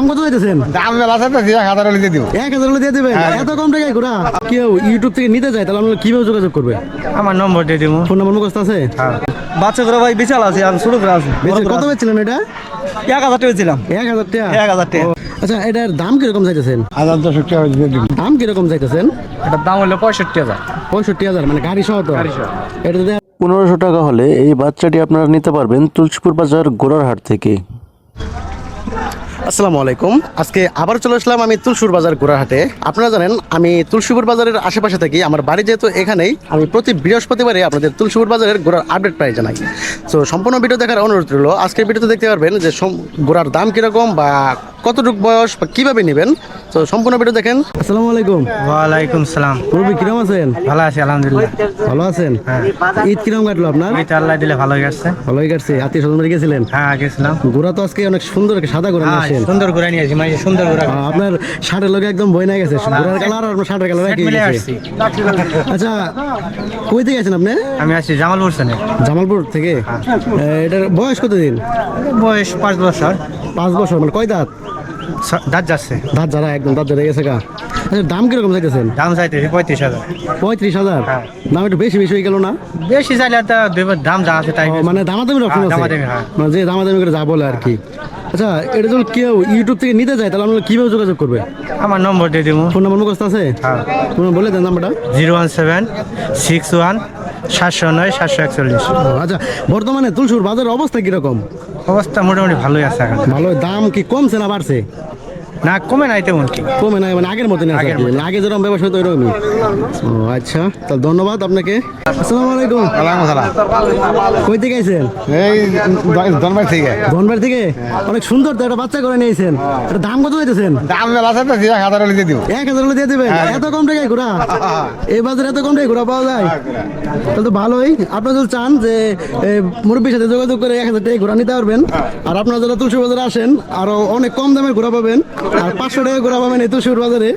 দাম কত চাইতেছেন দাম মেলা তো এক হাজার হলে দিয়ে দিব। এক হাজার হলে দিয়ে দেবেন? এত কম টাকায় ঘোরা কেউ ইউটিউব থেকে নিতে চায় তাহলে আমরা কীভাবে যোগাযোগ করবে? আমার নম্বর দিয়ে দিব ফোন নাম্বার মুখস্থ আছে? বাচ্চা করে ভাই বিশাল আছে আর ছোট করে আছে। কত বেচছিলেন এটা? এক হাজার টাকা ছিলাম এক হাজার টাকা? এক হাজার টাকা। আচ্ছা এটার দাম কীরকম চাইতেছেন হাজার দশক টাকা দিয়ে দিব। দাম কীরকম চাইতেছেন এটার দাম হলো পঁয়ষট্টি হাজার। পঁয়ষট্টি হাজার মানে গাড়ি সহ তো? এটা যদি পনেরোশো টাকা হলে এই বাচ্চাটি আপনারা নিতে পারবেন তুলসীপুর বাজার গোড়ারহাট থেকে। আসসালামু আলাইকুম। আজকে আবার চলে আসলাম আমি তুলসুর বাজার গোড়াহাটে। আপনারা জানেন, আমি তুলসীপুর বাজারের আশেপাশে থাকি, আমার বাড়ি যেহেতু এখানেই, আমি প্রতি বৃহস্পতিবারে আপনাদের তুলসীপুর বাজারের গোড়ার আপডেট প্রায় জানাই। তো সম্পূর্ণ ভিডিও দেখার অনুরোধ রইল, আজকের ভিডিওতে দেখতে পারবেন যে গোড়ার দাম কীরকম বা কতটুক বয়স বা কীভাবে নেবেন? তো সম্পূর্ণ ভিডিও দেখেন। আসসালামু আলাইকুম। ওয়ালাইকুম সালাম। রবি কিরম আছেন? ভালো আছি আলহামদুলিল্লাহ। ভালো আছেন? ঈদ কিরম কাটলো আপনার? এটা আল্লাহ দিলে ভালো হয়ে গেছে ভালোই কাটছে। আত্মীয় স্বজন গেছিলেন? হ্যাঁ গেছিলাম। গোড়া তো আজকে অনেক সুন্দর একটা সাদা গোড়া নিয়ে হ্যাঁ আসেন। সুন্দর করে নিয়েছি মানে সুন্দর আহ, আপনার শার্টের লগে একদম বই না গেছে। গোড়ার কালার আর আপনার শার্টের কালার একই মিলে গেছে। আচ্ছা কই থেকে আছেন আপনি? আমি আছি জামালপুর সেনে জামালপুর থেকে? এটার বয়স কতদিন? বয়স পাঁচ বছর। পাঁচ বছর মানে কয় দাঁত? দাঁত যাচ্ছে। দাঁত যারা একদম দাঁত যারা গেছে গা। আচ্ছা দাম কীরকম চাইতেছেন? দাম চাইতেছি পঁয়ত্রিশ হাজার। পঁয়ত্রিশ হাজার? হ্যাঁ। দাম একটু বেশি বেশি হয়ে গেল না? বেশি চাইলে একটা দাম যা আছে তাই মানে দামাদামির অপশন হ্যাঁ, আছে? দামাদামি, রকম মানে যে দামাদামি করে যা বলে আর কি। আচ্ছা এটা যদি কেউ ইউটিউব থেকে নিতে চায় তাহলে আমরা কীভাবে যোগাযোগ করবে? আমার নম্বর দিয়ে দিব ফোন নম্বর মুখস্থ আছে? হ্যাঁ। তোমার বলে দেন নাম্বারটা। Zero one seven six one সাতশো নয় সাতশো একচল্লিশ। আচ্ছা বর্তমানে তুলসুর বাজারের অবস্থা কীরকম? অবস্থা মোটামুটি ভালোই আছে এখন। ভালো দাম কি কমছে না বাড়ছে? না কমে নাই তেমন কি? কমে নাই মানে আগের আছে। মানে আগে যেরকম ব্যবসা হতো এরকমই ও আচ্ছা। তাহলে ধন্যবাদ আপনাকে। আসসালামু আলাইকুম। ওয়ালাইকুম কই থেকে আইছেন? এই থেকে। থেকে? অনেক সুন্দর তো একটা বাচ্চা করে নিয়েছেন এটা দাম কত চাইতেছেন দাম মেলা তো এক হাজার হলে দিয়ে দিব। এক হাজার হলে দিয়ে দেবেন? এত কম টাকায় ঘোরা এই বাজারে এত কম টাকায় ঘোরা পাওয়া যায়? তাহলে তো ভালোই। আপনারা যদি চান যে মুরব্বীর সাথে যোগাযোগ করে এক হাজার টাকায় ঘোরা নিতে পারবেন। আর আপনারা যারা তুলসী বাজারে আসেন আরও অনেক কম দামের ঘোরা পাবেন। আর পাঁচশো টাকা ঘোরা পাবেন এই তুলসীপুর বাজারে।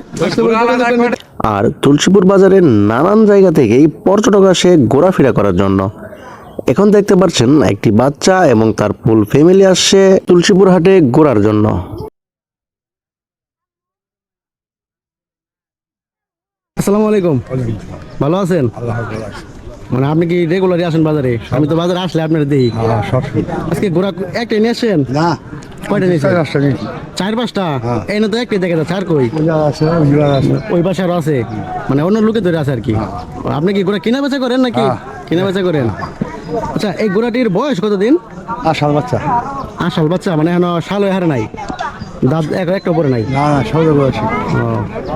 আর তুলসীপুর বাজারের নানান জায়গা থেকেই পর্যটক আসে ঘোরাফেরা করার জন্য। এখন দেখতে পাচ্ছেন একটি বাচ্চা এবং তার ফুল ফ্যামিলি আসছে তুলসীপুর হাটে ঘোরার জন্য। আসসালামু আলাইকুম। ভালো আছেন? মানে আপনি কি রেগুলারই আসেন বাজারে? আমি তো বাজারে আসলে আপনার দেখি। আজকে ঘোরা একটাই নিয়ে আসছেন না। কয়টা চার পাঁচটা এই না তো একটাই দেখা যাচ্ছে আর কই? ওই পাশে আরও আছে। মানে অন্য লোকে ধরে আছে আর কি। আপনি কি ঘোড়া কিনা বেচা করেন নাকি? কিনা বেচা করেন? আচ্ছা এই বয়স কতদিন? বাচ্চা। বাচ্চা মানে এখন হয়ে হারে নাই? দাঁত এক একটা উপরে নাই? না না সবে বয়সী।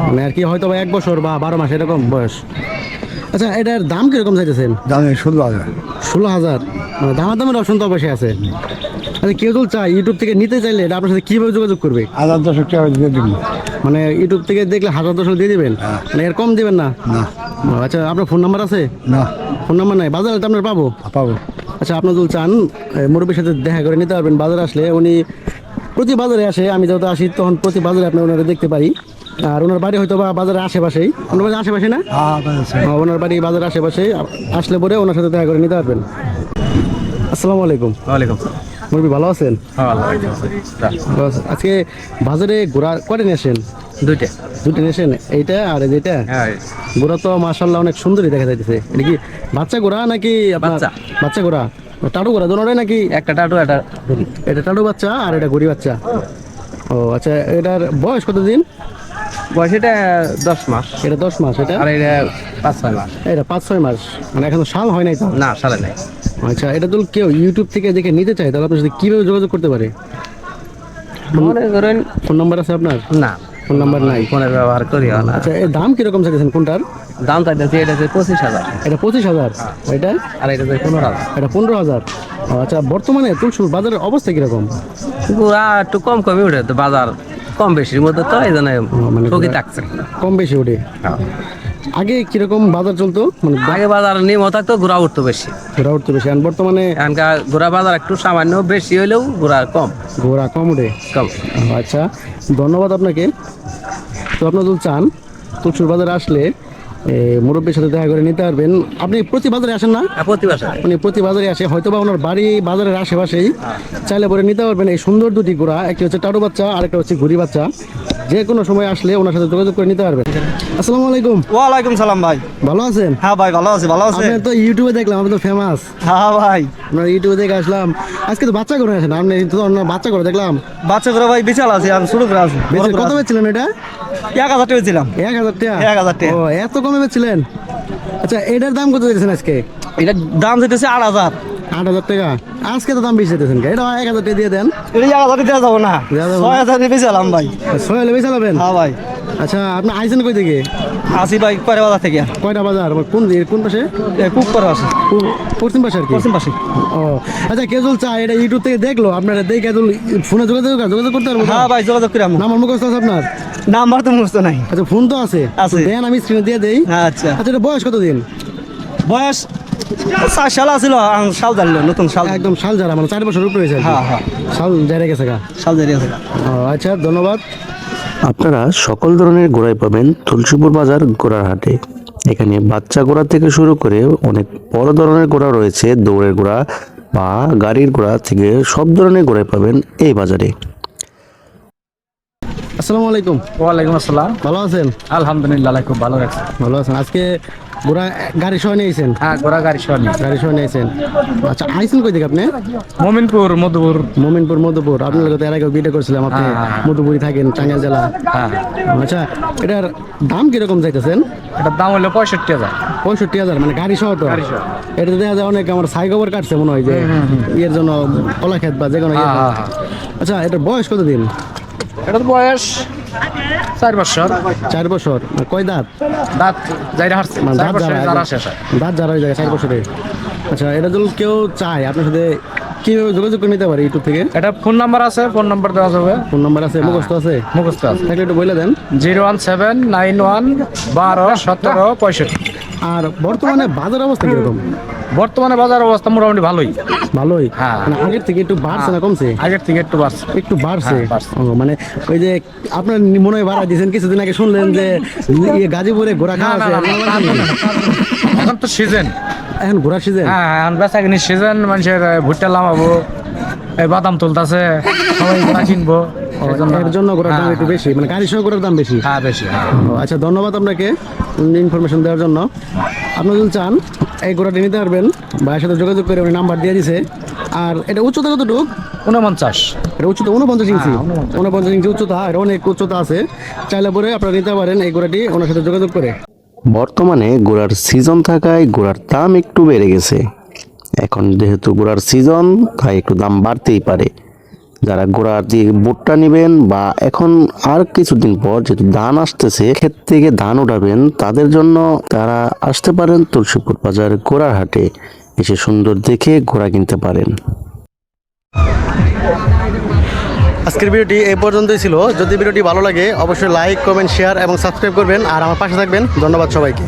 মানে আর কি হয়তো বা এক বছর বা বারো মাস এরকম বয়স। আচ্ছা এটার দাম কীরকম চাইতেছেন দাম ষোলো হাজার। ষোলো হাজার? মানে দামার দামের অপশন তো অবশ্যই আছে। আচ্ছা কেউ যদি চায় ইউটিউব থেকে নিতে চাইলে এটা আপনার সাথে কীভাবে যোগাযোগ করবে? হাজার দশক টাকা দিয়ে মানে ইউটিউব থেকে দেখলে হাজার দশক দিয়ে দিবেন? মানে এর কম দেবেন না? না। আচ্ছা আপনার ফোন নাম্বার আছে? না। ফোন নাম্বার নাই? বাজারে তো আপনার পাবো? পাবো। আচ্ছা আপনার যদি চান মুরব্বীর সাথে দেখা করে নিতে পারবেন। বাজারে আসলে উনি প্রতি বাজারে আসে আমি যত আসি তখন প্রতি বাজারে আপনি ওনারা দেখতে পারি। আর ওনার বাড়ি হয়তো বা বাজারের আশেপাশেই। ওনার বাড়ির আশেপাশে না? হ্যাঁ ওনার বাড়ি বাজারের আশেপাশে। আসলে পরে ওনার সাথে দেখা করে নিতে পারবেন। আসসালামু আলাইকুম। ওয়ালাইকুম মুরব্বী ভালো আছেন? আজকে বাজারে ঘোরা কয়টা নিয়ে আসেন? দুইটা। দুটো নিয়ে আসেন? এইটা আর যেটা? হ্যাঁ গোড়া তো মাশাল্লাহ অনেক সুন্দরই দেখা যাইতেছে। এটা কি বাচ্চা গোড়া নাকি বাচ্চা। বাচ্চা গোড়া টাটু গোড়া দোনোটাই নাকি? একটা টাটু একটা এটা টাটু বাচ্চা আর এটা গড়ি বাচ্চা। ও আচ্ছা এটার বয়স কতদিন? বয়স এটা দশ মাস। এটা দশ মাস এটা? আর এটা পাঁচ ছয় মাস। এটা পাঁচ ছয় মাস। মানে এখন সাল হয় নাই তো? না সালে নাই। আচ্ছা এটা তো কেউ ইউটিউব থেকে দেখে নিতে চায় তাহলে আপনার সাথে কীভাবে যোগাযোগ করতে পারে? মনে করেন ফোন নাম্বার আছে আপনার? না। ফোন নাম্বার নাই। ফোনের ব্যবহার করি না। আচ্ছা এর দাম কীরকম চাইছেন কোনটার? দাম চাইতেছি এটা হচ্ছে পঁচিশ হাজার। এটা পঁচিশ হাজার। এটা? আর এটা হচ্ছে পনেরো হাজার। এটা পনেরো হাজার। আচ্ছা বর্তমানে তুলসুর বাজারের অবস্থা কীরকম? একটু কম কমই উঠে তো বাজার কম বেশির মধ্যে তো এই জন্য মানে ঠকি থাকছে। কম বেশি ওঠে আগে কীরকম বাজার চলতো? মানে আগে বাজার নিয়ম থাকতো ঘোরা উঠতো বেশি। ঘোরা উঠতো বেশি। আর বর্তমানে এখানকার ঘোরা বাজার একটু সামান্য বেশি হইলেও ঘোরা কম। ঘোরা কম ওঠে কম। আচ্ছা। ধন্যবাদ আপনাকে। তো আপনার যদি চান তুলসুর বাজার আসলে মুরব্বীর সাথে দেখা করে নিতে পারবেন। আপনি প্রতি বাজারে আসেন না? আপনি প্রতি বাজারে আসে হয়তো বা ওনার বাড়ি বাজারের আশেপাশেই। চাইলে পরে নিতে পারবেন এই সুন্দর দুটি ঘোড়া। একটি হচ্ছে টাটু বাচ্চা আর একটা হচ্ছে ঘুরি বাচ্চা। যে কোনো সময় আসলে ওনার সাথে যোগাযোগ করে নিতে পারবেন। আসসালামু আলাইকুম। ওয়ালাইকুম সালাম ভাই। ভালো আছেন? হ্যাঁ ভাই ভালো আছি ভালো আছে। আপনি তো ইউটিউবে দেখলাম আপনি তো ফেমাস হ্যাঁ ভাই। আপনার ইউটিউবে দেখে আসলাম। আজকে তো বাচ্চা করে আসেন আপনি তো আপনার বাচ্চা করে দেখলাম। বাচ্চা করে ভাই বিশাল আছে আমি শুরু করে আছি। কত বেচছিলেন এটা? এক হাজার টাকা ছিলাম এক হাজার টাকা? এক হাজার টাকা। ও এত কমে বেচছিলেন? আচ্ছা এটার দাম কত দিয়েছেন আজকে? এটা দাম যেতেছে আট হাজার। আট হাজার টাকা। আজকে তো দাম বেশি দিতেছেন এটা এক হাজার টাকা দিয়ে দেন। এটা এক হাজার দেওয়া যাব না। ছয় হাজার বেচালাম ভাই। ছয় হলে বেচা হ্যাঁ ভাই। আচ্ছা আপনি আইসেন কই থেকে? আসি ভাই পরে বাজার থেকে। কয়টা বাজার? কোন কোন পাশে? খুব করে আছে পশ্চিম পাশে আর কি? পশ্চিম পাশে। ও আচ্ছা কেজল চা এটা ইউটিউব থেকে দেখল? আপনারা দেখে কেজল ফোনে যোগাযোগ যোগাযোগ করতে পারব হ্যাঁ ভাই যোগাযোগ করে আমার নাম্বার মুখস্থ আছে আপনার? নাম্বার তো মুখস্থ নাই। আচ্ছা ফোন তো আছে। আছে। দেন আমি স্ক্রিনে দিয়ে দেই। হ্যাঁ আচ্ছা। আচ্ছা এটা বয়স কত দিন বয়স চার সাল আছিল আম সাল জানলো নতুন সাল একদম শাল যারা মানে চার বছর উপরে হয়েছে হ্যাঁ, হ্যাঁ। শাল যারা গেছে গা। সাল জারি ও, আচ্ছা ধন্যবাদ। আপনারা সকল ধরনের গোড়াই পাবেন তুলসীপুর বাজার গোড়ার হাটে। এখানে বাচ্চা গোড়া থেকে শুরু করে অনেক বড় ধরনের গোড়া রয়েছে দৌড়ের গোড়া বা গাড়ির গোড়া থেকে সব ধরনের গোড়াই পাবেন এই বাজারে। আসসালামু আলাইকুম। ওয়ালাইকুম আসসালাম। ভালো আছেন? আলহামদুলিল্লাহ খুব ভালো রাখছে। ভালো আছেন। আজকে ঘোড়া গাড়ি সহ নিয়েছেন? হ্যাঁ ঘোড়া গাড়ি সর গাড়ি সহ নিয়েছেন। আচ্ছা আইসেন কই থেকে আপনি? মোমিনপুর মধুপুর। মোমিনপুর মধুপুর। আপনার লোক এর আগে ভিডিও করছিলাম আপনি। হ্যাঁ, হ্যাঁ। মধুপুরি থাকেন টাঙ্গাইল জেলা। হ্যাঁ আচ্ছা এটার দাম কীরকম চাইতেছেন? এটার দাম হলো পঁয়ষট্টি হাজার। পঁয়ষট্টি হাজার মানে গাড়ি সহ তো? এটা দেখা যায় অনেক আমার সাই কাটছে মনে হয় যে ইয়ের জন্য কলা খেত বা যে কোনো আচ্ছা এটার বয়স কতদিন? এটার বয়স চার বছর। চার বছর। কয় দাঁত? দাঁত যাই হারছে মানে দাঁত যারা যারা শেষ দাঁত যারা হয়ে যায় চার বছরে। আচ্ছা এটা যদি কেউ চায় আপনার সাথে কীভাবে যোগাযোগ করে নিতে পারে ইউটিউব থেকে? এটা ফোন নাম্বার আছে ফোন নাম্বার দেওয়া যাবে। ফোন নাম্বার আছে মুখস্থ আছে? মুখস্থ আছে। তাহলে একটু বলে দেন। Zero one seven nine one বারো সতেরো পঁয়ষট্টি। আর বর্তমানে বাজার অবস্থা কীরকম? বর্তমানে বাজার অবস্থা মোটামুটি ভালোই। ভালোই? হ্যাঁ। মানে আগের থেকে একটু বাড়ছে না কমছে? আগের থেকে একটু বাড়ছে। একটু বাড়ছে? হ্যাঁ, মানে ওই যে আপনার মনে হয় বাড়া দিয়েছেন কিছুদিন আগে শুনলেন যে ইয়ে গাজীপুরে খাওয়া আছে? না, এখন তো সিজন এখন ঘোড়া সিজন হ্যাঁ এখন বেচা কিনি সিজন মানুষের ভুট্টা লামাবো এই বাদাম তুলতাছে সবাই কিনবো। এর জন্য ঘোড়ার দাম হ্যাঁ, একটু বেশি মানে গাড়ি সহ ঘোড়ার দাম বেশি। হ্যাঁ বেশি হ্যাঁ। ও, আচ্ছা ধন্যবাদ আপনাকে ইনফরমেশন দেওয়ার জন্য। আপনি যদি চান এই ঘোড়াটি নিতে পারবেন। ভাইয়ের সাথে যোগাযোগ করে উনি নাম্বার দিয়ে দিছে। আর এটা উচ্চতা কতটুক? উনপঞ্চাশ এটা উচ্চতা উনপঞ্চাশ ইঞ্চি। উনপঞ্চাশ ইঞ্চি উচ্চতা আর অনেক উচ্চতা আছে। চাইলে পরে আপনারা নিতে পারেন এই ঘোড়াটি ওনার সাথে যোগাযোগ করে। বর্তমানে গোড়ার সিজন থাকায় গোড়ার দাম একটু বেড়ে গেছে। এখন যেহেতু গোড়ার সিজন তাই একটু দাম বাড়তেই পারে। যারা ঘোড়ার দিয়ে বুটটা নেবেন বা এখন আর কিছুদিন পর যেহেতু ধান আসতেছে, ক্ষেত থেকে ধান উঠাবেন, তাদের জন্য তারা আসতে পারেন তুলসীপুর বাজার ঘোড়ার হাটে। এসে সুন্দর দেখে ঘোড়া কিনতে পারেন। আজকের ভিডিওটি এই পর্যন্তই ছিল। যদি ভিডিওটি ভালো লাগে, অবশ্যই লাইক, কমেন্ট, শেয়ার এবং সাবস্ক্রাইব করবেন। আর আমার পাশে থাকবেন। ধন্যবাদ সবাইকে।